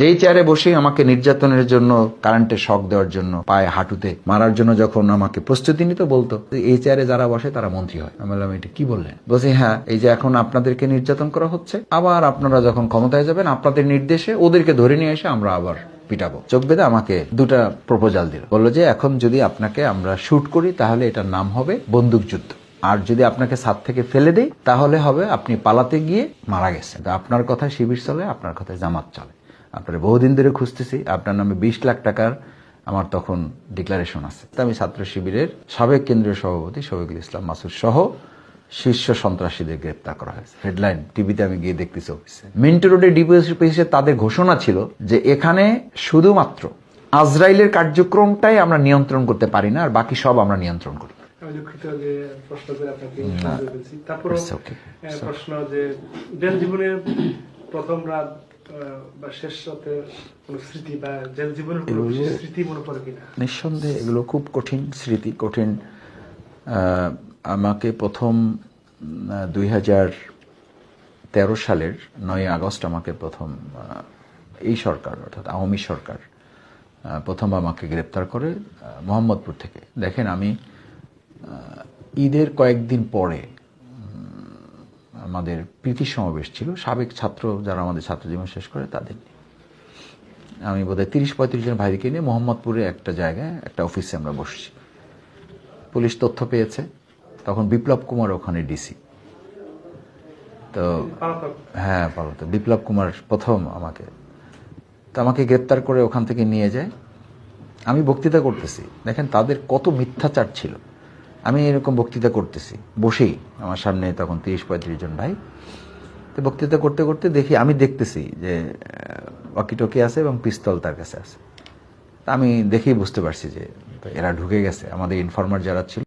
যেই চেয়ারে বসেই আমাকে নির্যাতনের জন্য কারেন্টের শক দেওয়ার জন্য, পায়ে হাঁটুতে মারার জন্য যখন আমাকে প্রস্তুতি নিতে, বলতো, এই চেয়ারে যারা বসে, তারা মন্ত্রী হয়। আমি বললাম, এটা কি বললেন? বলছি হ্যাঁ এই যে এখন আপনাদেরকে নির্যাতন করা হচ্ছে, আবার আপনারা যখন ক্ষমতায় যাবেন, আপনাদের নির্দেশে ওদেরকে ধরে নিয়ে এসে আমরা আবার পিটাবো। চোখ বেঁধে আমাকে দুটা প্রপোজাল দিল। বলল যে, এখন যদি আপনাকে আমরা শুট করি, তাহলে এটার নাম হবে বন্দুকযুদ্ধ আর যদি আপনাকে ছাদ থেকে ফেলে দেই, তাহলে হবে আপনি পালাতে গিয়ে মারা গেছেন। আপনার কথায় শিবির চলে, আপনার কথায় জামাত চলে। আপনার বহুদিন ধরে খুঁজতেছি। আপনার নামে বিশ লাখ টাকার আমার তখন ডিক্লারেশন আছে। তো আমি ছাত্র শিবিরের সাবেক কেন্দ্রীয় সভাপতি শফিকুল ইসলাম মাসুদ সহ শীর্ষ সন্ত্রাসীদের গ্রেপ্তার করা হয়েছে। হেডলাইন টিভিতে আমি গিয়ে দেখতেছি অফিসে মিন্টো রোডে ডিপিএসে তাদের ঘোষণা ছিল যে এখানে শুধুমাত্র আজরাইলের কার্যক্রমটাই আমরা নিয়ন্ত্রণ করতে পারি না আর বাকি সব আমরা নিয়ন্ত্রণ করি। আমি দুঃখিত যে প্রশ্ন যে জীবনের প্রথম রাত বা শেষ রাতের কোন স্মৃতি বা জীবনের কোনো স্মৃতি মনে পড়ে কিনা? নিঃসন্দেহে এগুলো খুব কঠিন স্মৃতি কঠিন আমাকে প্রথম দুই হাজার তেরো সালের নয় আগস্ট আমাকে প্রথম এই সরকার অর্থাৎ আওয়ামী সরকার প্রথম আমাকে গ্রেপ্তার করে মোহাম্মদপুর থেকে। দেখেন আমি ঈদের কয়েকদিন পরে আমাদের প্রীতি সমাবেশ ছিল। সাবেক ছাত্র যারা আমাদের ছাত্র জীবন শেষ করে তাদের নিয়ে। আমি বোধহয় তিরিশ পঁয়ত্রিশ জন ভাইকে নিয়ে মোহাম্মদপুরে একটা জায়গায় একটা অফিসে আমরা বসছি। পুলিশ তথ্য পেয়েছে। তখন বিপ্লব কুমার ওখানে ডিসি তো হ্যাঁ পার্বত বিপ্লব কুমার প্রথম আমাকে। তো আমাকে গ্রেপ্তার করে ওখান থেকে নিয়ে যায়। আমি বক্তৃতা করতেছি। দেখেন তাদের কত মিথ্যাচার ছিল। আমি এরকম বক্তৃতা করতেছি। বসেই আমার সামনে তখন তিরিশ পঁয়ত্রিশ জন ভাই। তো বক্তৃতা করতে করতে দেখি, আমি দেখতেছি যে ওয়াকিটকি আছে এবং পিস্তল তার কাছে আছে। আমি দেখেই বুঝতে পারছি যে এরা ঢুকে গেছে। আমাদের ইনফর্মার যারা ছিল